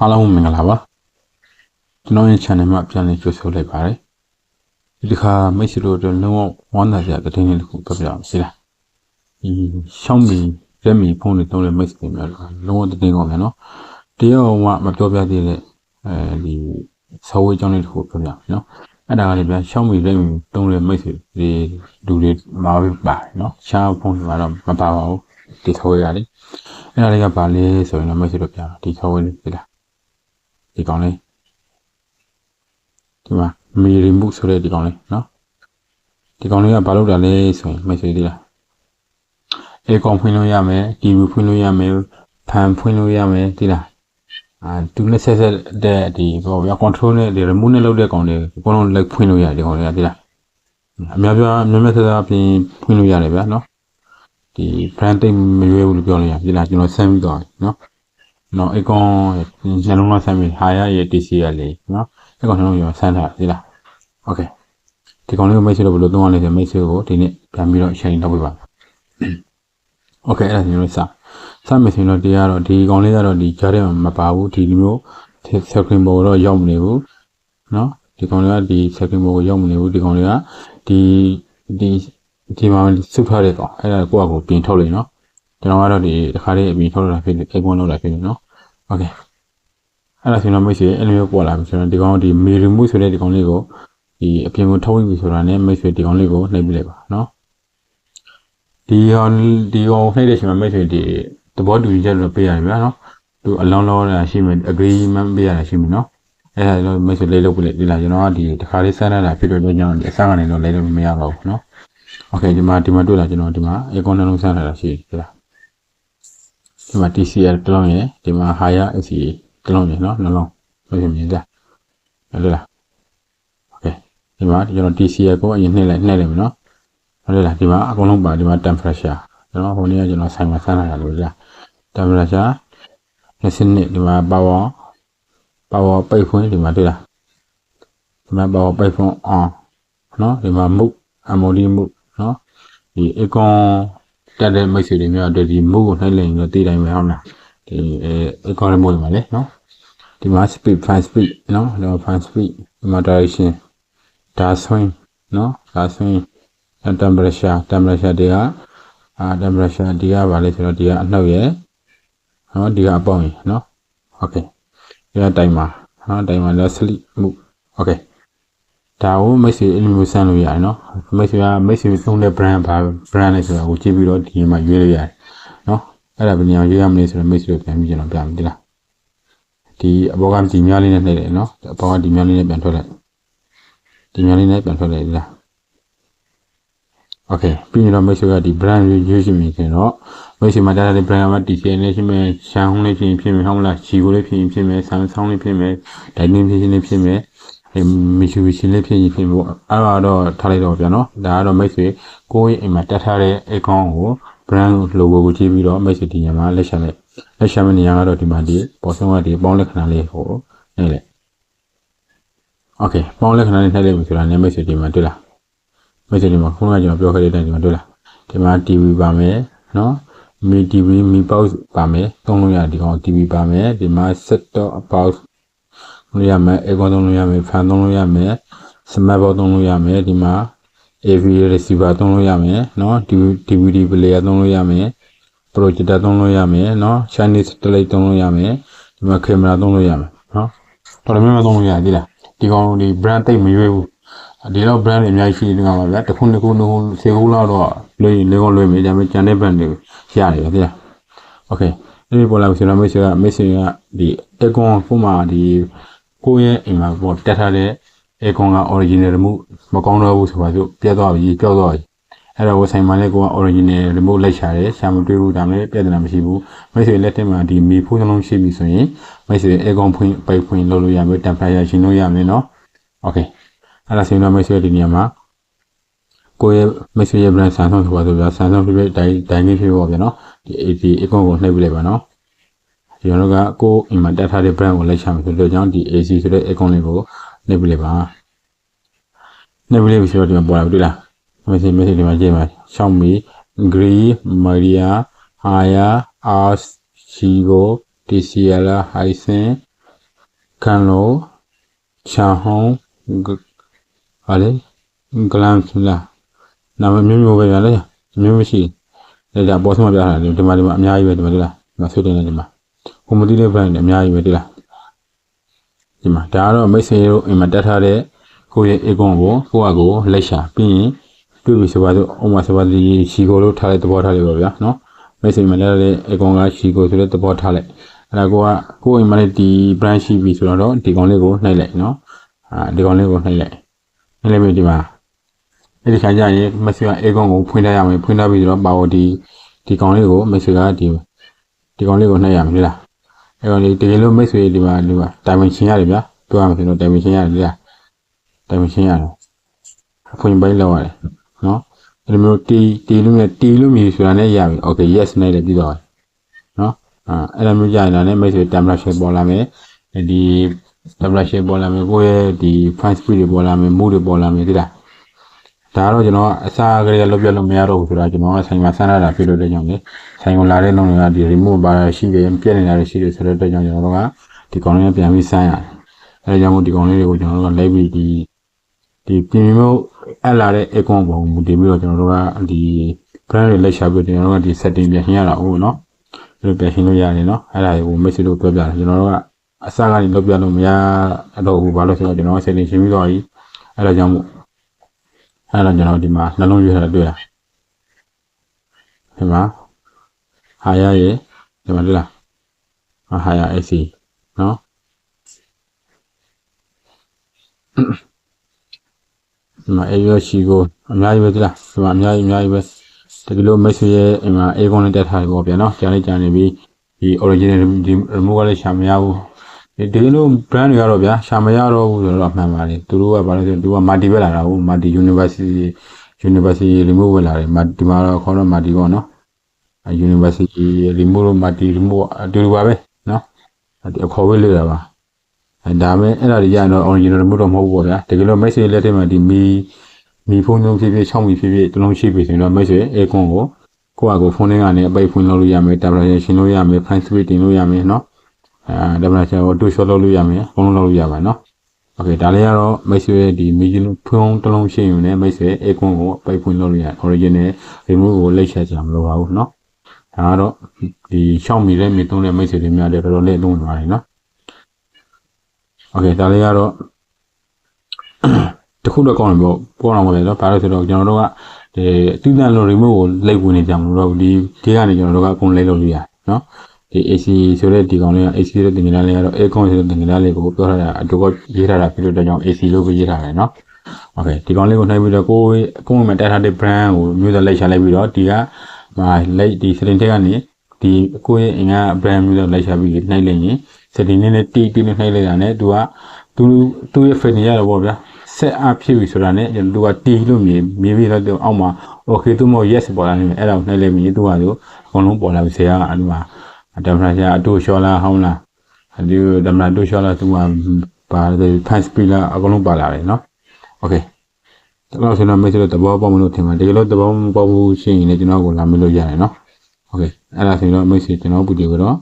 အားလုံးမင်္ဂလာပါကျွန်တော်ရဲ့ channel မှာပြန်လည်ကြိုဆိုလိုက်ပါတယ်ဒီတစ်ခါမိတ်ဆွေတို့အတွက်လုံးဝဝမ်းသာစရာသတင်းလေးတစ်ခုပြောပြအောင်စီလားဒီ Xiaomi Redmi ဖုန်းတွေသုံးတဲ့မိတ်ဆွေတွေများလုံးဝသတင်းကောင်းတယ်နော်တရားဝင်မပြောပြသေးတဲ့အဲဒီ software ကြောင်းလေးတစ်ခုပြောပြအောင်နော်အဲ့ဒါကလည်းဗျာ Xiaomi Redmi သုံးတဲ့မိတ်ဆွေတွေလူတွေမှာပါတယ်နော်ရှားဖုန်းတွေကတော့မပါပါဘူးဒီ software ကလေအဲ့ဒါလေးကဘာလဲဆိုရင်တော့မိတ်ဆွေတို့ပြဒီ software လေးပြလား ဒီကောင်လေးဒီမှာမီရီမှုဆိုတဲ့ဒီကောင်လေးနော်ဒီကောင်လေးကဘာလုပ်တာလဲဆိုရင်မိတ်ဆွေသေးလားအေကောင်ဖွင့်လို့ရမယ် TV ဖွင့်လို့ရမယ်ဖန်ဖွင့်လို့ရမယ်ဒီလားအာသူနဲ့ဆက်ဆက်တဲ့ဒီဘောဗျာ control နဲ့ဒီ remote နဲ့လုပ်တဲ့ကောင်လေးအကုန်လုံးလိုက်ဖွင့်လို့ရတယ်ဒီကောင်လေးကဒီလားအများပြားအများများဆက်ဆက်အပြင်ဖွင့်လို့ရတယ်ဗျာနော်ဒီ brand တိတ်မရွေးဘူးလို့ပြောလို့ရဒီလားကျွန်တော်ဆန်းပြီးတော့နော် နော် icon ရန်လုံးလောက်ဆမ်းပြီး higher ရဲ့ TC ရလေနော် icon နှလုံးရောဆမ်းထားသေးလား okay ဒီကောင်လေးကိုမိတ်ဆွေတို့ဘယ်လိုသုံးရလဲဆိုမိတ်ဆွေကိုဒီနေ့ပြန်ပြီးတော့ sharing လုပ်ပေးပါ okay အဲ့ဒါမျိုးလေးစစမယ်ဆိုရင်တော့တရားတော့ဒီကောင်လေးကတော့ဒီကြားထဲမှာမပါဘူးဒီလိုမျိုး screen ပေါ်တော့ရောက်မနေဘူးနော်ဒီကောင်လေးကဒီ screen ပေါ်ကိုရောက်မနေဘူးဒီကောင်လေးကဒီဒီဒီမှာစုထားတဲ့ကောင်အဲ့ဒါကိုယ့်အကိုပြင်ထုတ်လိုက်နော်ကျွန်တော်ကတော့ဒီတစ်ခါလေးအပြင်ထုတ်လာဖြစ်နေ icon လောက်လာဖြစ်နေနော် โอเคအဲ့ဒါဆိုရင်တော့မိတ်ဆွေအဲ့လိုမျိုးပေါ်လာပြီဆိုတော့ဒီကောင်ဒီမီရီမှုဆိုတဲ့ဒီကောင်လေးကိုဒီအပြင်ကိုထုတ်ဝင်ပြီဆိုတာနဲ့မိတ်ဆွေဒီကောင်လေးကိုနှိပ်ပြလိုက်ပါเนาะဒီကောင်ဒီကောင်နှိပ်တဲ့အချိန်မှာမိတ်ဆွေဒီသဘောတူညီချက်လို့ပေးရတယ်ဗျာเนาะသူအလုံးလုံးတာရှိမယ် agreement ပေးရတာရှိမယ်เนาะအဲ့ဒါတော့မိတ်ဆွေလေးလုပ်ပြလိုက်ဒီလားကျွန်တော်ကဒီတစ်ခါလေးစမ်းရတာဖြစ်တော့ကျွန်တော်ဒီအစကနေတော့လေးလို့မရတော့ဘူးเนาะโอเคဒီမှာဒီမှာတွေ့လာကျွန်တော်ဒီမှာ icon နှလုံးစမ်းရတာရှိတယ်လား ဒီမှာ TCL တလုံးရယ်ဒီမှာ higher SCA တလုံးရယ်နော်နှလုံးလို့မြင်ကြဟုတ်လား Okay ဒီမှာကျွန်တော် TCL ကိုအရင်နှိမ့်လိုက်နှိမ့်လိုက်ပြီနော်ဟုတ်လားဒီမှာအကုန်လုံးပါဒီမှာ temperature ကျွန်တော်ဟိုနေ့ကကျွန်တော်ဆိုင်မှာဆန်းလာတာလို့လား temperature 20ဒီမှာ power power ပိတ်ဖွင့်ဒီမှာတွေ့လားဒီမှာ power ပိတ်ဖွင့် on နော်ဒီမှာ move MOD move နော်ဒီ icon တက်တဲ့မိတ်ဆွေတွေများအတွက်ဒီမိုးကိုနှိုက်လိုက်ရင်တော့တည်တိုင်းပဲဟုတ်လားဒီအဲအကောင့်မိုးတွေမှာလေနော်ဒီမှာ speed fan speed နော်ဒီမှာ fan speed ဒီမှာ direction ဒါဆိုရင်နော်ဒါဆိုရင် temperature temperature တွေကအာ temperature ဒီကပါလေဆိုတော့ဒီကအနှုတ်ရယ်နော်ဒီကအပေါင်းရယ်နော် okay ဒီကတိုင်မှာနော်တိုင်မှာလက်စလိမှု okay ဒါကိုမိတ်ဆွေအလိုမျိုးဆန်းလို့ရတယ်နော်မိတ်ဆွေကမိတ်ဆွေသုံးတဲ့ brand ဘာ brand လဲဆိုတော့ကိုကြည့်ပြီးတော့ဒီမှာရွေးလို့ရတယ်နော်အဲ့ဒါဘယ်နေရာရွေးရမလဲဆိုတော့မိတ်ဆွေတို့ပြန်ပြီးကျွန်တော်ပြမယ်ဒီလားဒီအပေါ်ကဒီများလေးနဲ့နှိပ်တယ်နော်အပေါ်ကဒီများလေးနဲ့ပြန်ထွက်လိုက်ဒီများလေးနဲ့ပြန်ထွက်လိုက်ဒီလား Okay ပြီးရင်တော့မိတ်ဆွေကဒီ brand ရွေးချင်ပြီဆိုတော့မိတ်ဆွေမှာတာတဲ့ brand မှာ TCL လေးဖြစ်မယ်ရှန်ဟုံးလေးဖြစ်ရင်ဖြစ်မယ်ဟုတ်မလား Chigo လေးဖြစ်ရင်ဖြစ်မယ် Samsung လေးဖြစ်မယ် Dynamic ဖြစ်ရင်လေးဖြစ်မယ် အဲ Mitsubishi လေးဖြစ်ရင်ဖြစ်မယ်အဲ့ဒါတော့ထားလိုက်တော့ဗျာနော်ဒါကတော့မိတ်ဆွေကိုယ့်ရဲ့အိမ်မှာတက်ထားတဲ့ account ကို brand logo ကိုကြည့်ပြီးတော့မိတ်ဆွေဒီညမှာလက်ရှာလိုက်လက်ရှာမယ့်နေရာကတော့ဒီမှာဒီပေါ်ဆုံးကဒီပေါင်းလက္ခဏာလေးဟိုနေလေ Okay ပေါင်းလက္ခဏာလေးနှိုက်လိုက်ပြီဆိုတာနဲ့မိတ်ဆွေဒီမှာတွေ့လားမိတ်ဆွေဒီမှာခုနကကျွန်တော်ပြောခဲ့တဲ့အတိုင်းဒီမှာတွေ့လားဒီမှာ TV ပါမယ်နော်မီ TV မီ box ပါမယ်သုံးလို့ရဒီကောင် TV ပါမယ်ဒီမှာ set top box လို့ရမယ် aircon သုံးလို့ရမယ် fan သုံးလို့ရမယ် smart box သုံးလို့ရမယ်ဒီမှာ AV receiver သုံးလို့ရမယ်နော် DVD player သုံးလို့ရမယ် projector သုံးလို့ရမယ်နော် Chinese satellite သုံးလို့ရမယ်ဒီမှာ camera သုံးလို့ရမယ်နော်တော်တော်များများသုံးလို့ရတယ်ဒီလားဒီကောင်ဒီ brand တိတ်မရွေးဘူးဒီတော့ brand တွေအများကြီးရှိနေတာပါဗျာတစ်ခုနှစ်ခုနှစ်ခုစေခုလောက်တော့လွှဲလေကောလွှဲမိဒါပေမဲ့ကျန်တဲ့ brand တွေရတယ်ဗျာโอเคဒီပေါ်လာဆိုတော့မိတ်ဆွေကမိတ်ဆွေကဒီ aircon ကိုမှဒီ ကိုယ့်ရဲ့အိမ်မှာပေါ်တက်ထားတဲ့ aircon က original remote မကောင်းတော့ဘူးဆိုပါစို့ပြတ်သွားပြီကြောက်သွားပြီအဲ့တော့ဆိုင်မှာလည်းကိုက original remote လိုက်ရှာတယ်ရှာမတွေ့ဘူးဒါမှလည်းပြဿနာမရှိဘူးမိတ်ဆွေလက်ထက်မှာဒီမီဖိုးစလုံးရှိပြီဆိုရင်မိတ်ဆွေ aircon ဖွင့်ပိတ်ဖွင့်လုပ်လို့ရမယ် temperature ရှင်းလို့ရမယ်နော် okay အဲ့ဒါဆိုရင်တော့မိတ်ဆွေဒီနေရာမှာကိုယ့်ရဲ့မိတ်ဆွေရဲ့ brand Samsung ဆိုပါဆိုဗျာ Samsung ဖြစ်ဖြစ်တိုင်းတိုင်းကြီးဖြစ်ပါဗျာနော်ဒီ AT icon ကိုနှိပ်ပြလိုက်ပါနော် ဒီတော့ကကိုယ်အိမ်မှာတက်ထားတဲ့ brand ကိုလိုက်ချမယ်ဆိုတော့ကြောင့်ဒီ AC ဆိုတဲ့ icon လေးကိုနှိပ်ပြလိုက်ပါနှိပ်ပြလိုက်ပြီဆိုတော့ဒီမှာပေါ်လာပြီတွေ့လား message message ဒီမှာကြည့်ပါ Xiaomi Gree Maria Haya Ars Chigo TCL Hisense ကန်လိုချာဟောင်းဟာလေဂလမ်လာနာမမျိုးမျိုးပဲရလေမျိုးမရှိဒါကြပေါ်ဆုံးမပြတာဒီမှာဒီမှာအများကြီးပဲဒီမှာဒီလားဒီမှာဆွေးတင်နေဒီမှာ ဟိုမတိတဲ့ brand တွေအများကြီးပဲဒီလားဒီမှာဒါကတော့မိတ်ဆွေတို့အိမ်မှာတက်ထားတဲ့ကိုယ့်ရဲ့ icon ကိုကိုယ့်အကိုလက်ရှာပြီးရင်တွေ့ပြီဆိုပါတော့ဥမာဆိုပါဒီရှီကိုလို့ထားတဲ့သဘောထားလေးပါဗျာနော်မိတ်ဆွေမှာလည်းတဲ့ icon ကရှီကိုဆိုတဲ့သဘောထားလိုက်အဲ့ဒါကိုကကိုယ့်အိမ်မှာလည်းဒီ brand ရှိပြီဆိုတော့ဒီကောင်လေးကိုနှိုက်လိုက်နော်အာဒီကောင်လေးကိုနှိုက်လိုက်နှိုက်လိုက်ပြီဒီမှာအဲ့ဒီခါကျရင်မက်ဆေ့က icon ကိုဖွင့်ထားရမယ်ဖွင့်ထားပြီဆိုတော့ပါဝဒီဒီကောင်လေးကိုမက်ဆေ့ကဒီဒီကောင်လေးကိုနှိုက်ရမယ်လေလား အဲ့ကောင်လေးတကယ်လို့မိတ်ဆွေဒီမှာဒီမှာ dimension ရတယ်ဗျာပြောရမယ်ဆိုတော့ dimension ရတယ်လေလား dimension ရတယ်အဖွင့်ပိုင်းလောက်ရတယ်နော်အဲ့လိုမျိုးတီတီလို့နဲ့တီလို့မြည်ဆိုတာနဲ့ရပြီ okay yes နဲ့လည်းပြီးတော့တယ်နော်အာအဲ့လိုမျိုးကြာရင်လည်းမိတ်ဆွေ timeline share ပေါ်လာမယ်ဒီ timeline share ပေါ်လာမယ်ကိုယ့်ရဲ့ဒီ file speed တွေပေါ်လာမယ် mood တွေပေါ်လာမယ်သိလား ဒါကတော့ကျွန်တော်ကအစားကလေးကလွတ်ပြတ်လို့မရတော့ဘူးဆိုတာကျွန်တော်ကဆိုင်မှာဆန်းရတာဖြစ်လို့တဲ့ကြောင့်လေဆိုင်ကိုလာတဲ့လုံးတွေကဒီ remote ပါရှိတယ်ပြည့်နေတာရှိတယ်ဆိုတဲ့အတွက်ကြောင့်ကျွန်တော်တို့ကဒီကောင်လေးပြန်ပြီးဆန်းရတယ်အဲဒါကြောင့်မို့ဒီကောင်လေးတွေကိုကျွန်တော်တို့ကလိုက်ပြီးဒီဒီပြင်မျိုးအပ်လာတဲ့ icon ပုံမူတည်ပြီးတော့ကျွန်တော်တို့ကဒီ brand တွေလိုက်ရှာပြီးကျွန်တော်တို့ကဒီ setting ပြန်ရှင်းရတာဟုတ်နော်ဒီလိုပြန်ရှင်းလို့ရတယ်နော်အဲ့ဒါကို message လို့ပြောပြတယ်ကျွန်တော်တို့ကအစကနေလုပ်ပြလို့မရတော့ဘူးဘာလို့ဆိုတော့ကျွန်တော် setting ရှင်းပြီးတော့ကြီးအဲ့ဒါကြောင့်မို့ အဲ့တော့ကျွန်တော်ဒီမှာနှလုံးရွေးထားတာတွေ့လားဒီမှာဟာရရေဒီမှာတွေ့လားဟာရ AC နော်ဒီမှာအေရောရှိကိုအများကြီးပဲတွေ့လားဒီမှာအများကြီးအများကြီးပဲတကယ်လို့မိတ်ဆွေရဲ့အိမ်မှာအေကွန်နဲ့တက်ထားတယ်ပေါ့ဗျာနော်ကြားလိုက်ကြားနေပြီးဒီ original ဒီ remote ကလည်းရှာမရဘူး ဒီဒီလို brand တွေကတော့ဗျာရှာမရတော့ဘူးဆိုတော့မှန်ပါတယ်သူတို့ကဘာလို့လဲဆိုတော့သူက multi ပဲလာတာဟုတ် multi university university remote ပဲလာတယ်ဒီမှာတော့ခေါ်တော့ multi ပေါ့နော် university remote multi remote အတူတူပါပဲနော်အခေါ်ဝေးလေးတာပါအဲဒါမဲ့အဲ့ဒါတွေရရင်တော့ original remote တော့မဟုတ်ဘူးပေါ့ဗျာတကယ်လို့ message လက်ထဲမှာဒီမီမီဖုန်းလုံးဖြစ်ဖြစ်6မီဖြစ်ဖြစ်တလုံးရှိပြီဆိုရင်တော့ message icon ကိုကိုယ့်အကိုဖုန်းထဲကနေအပိတ်ဖွင့်လုပ်လို့ရမယ် tablet ရှင်းလို့ရမယ် file switch တင်လို့ရမယ်နော် အဲဒါမှလည်းကျွန်တော်တို့ short လုပ်လို့ရမယ်အကုန်လုံးလုပ်လို့ရပါနော်โอเคဒါလေးကတော့မိတ်ဆွေရဲ့ဒီမီဂျီလုံးဖုန်းတစ်လုံးရှိရင်လည်းမိတ်ဆွေ icon ကိုအပိတ်ဖွင့်လုပ်လို့ရ original remote ကိုလိတ်ချက်ကြမလိုပါဘူးเนาะဒါကတော့ဒီ6မီတဲ့မီသုံးတဲ့မိတ်ဆွေတွေများတယ်တော်တော်လေးအသုံးဝင်ပါတယ်เนาะโอเคဒါလေးကတော့တခုတော့ကောင်းတယ်ပေါ့ပေါ်အောင်ပါလေเนาะဘာလို့ဆိုတော့ကျွန်တော်တို့ကဒီတူတန်လို့ remote ကိုလိတ်ဝင်နေကြမလို့တော့ဒီဒီကနေကျွန်တော်တို့ကအကုန်လိတ်လို့ရเนาะ ဒီ AC ဆိုတဲ့ဒီကောင်လေးက AC ဆိုတဲ့တင်ကြလေးကတော့ Aircon ဆိုတဲ့တင်ကြလေးကိုပြောထားတာအတူကရေးထားတာဖြစ်လို့တဲ့ကြောင့် AC လို့ပဲရေးထားတယ်เนาะโอเคဒီကောင်လေးကိုနှိုက်ပြီးတော့ကိုယ်အကုန်မှတက်ထားတဲ့ brand ကိုမျိုးသားလိုက်ရှာလိုက်ပြီးတော့ဒီကမာလိုက်ဒီ setting ထက်ကနေဒီကိုယ့်ရဲ့အင်္ဂါ brand မျိုးသားလိုက်ရှာပြီးနှိုက်လိုက်ရင် setting လေးနဲ့တီးတီးနဲ့နှိုက်လိုက်တာနဲ့သူကသူသူ့ရဲ့ fitting ရတော့ဗောဗျာ set up ဖြစ်ပြီဆိုတာနဲ့ကျွန်တော်တို့ကတီးလို့မြည်မြည်ပြီးတော့အောက်မှာ okay သူမို့ yes ပေါ်လာနေတယ်အဲ့ဒါကိုနှိုက်လိုက်ပြီးသူကသူအကုန်လုံးပေါ်လာပြီဆရာကအတူမှာ ဓမ္မရာအတူလျှော်လာဟောင်းလာဒီဓမ္မရာအတူလျှော်လာသူကပါတဲ့ fan speed လာအကုန်လုံးပါလာတယ်နော် okay တော့ဆိုတော့မိတ်ဆွေတို့သဘောပေါက်မလို့ထင်ပါတကယ်လို့သဘောမပေါက်ဘူးရှိရင်လည်းကျွန်တော်ကိုလာမလို့ရတယ်နော် okay အဲ့ဒါဆိုတော့မိတ်ဆွေကျွန်တော်ပူတီကတော့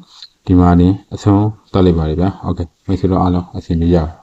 ဒီမှာနေအဆုံးတက်လိုက်ပါလေဗျာ okay မိတ်ဆွေတို့အားလုံးအဆင်ပြေကြပါ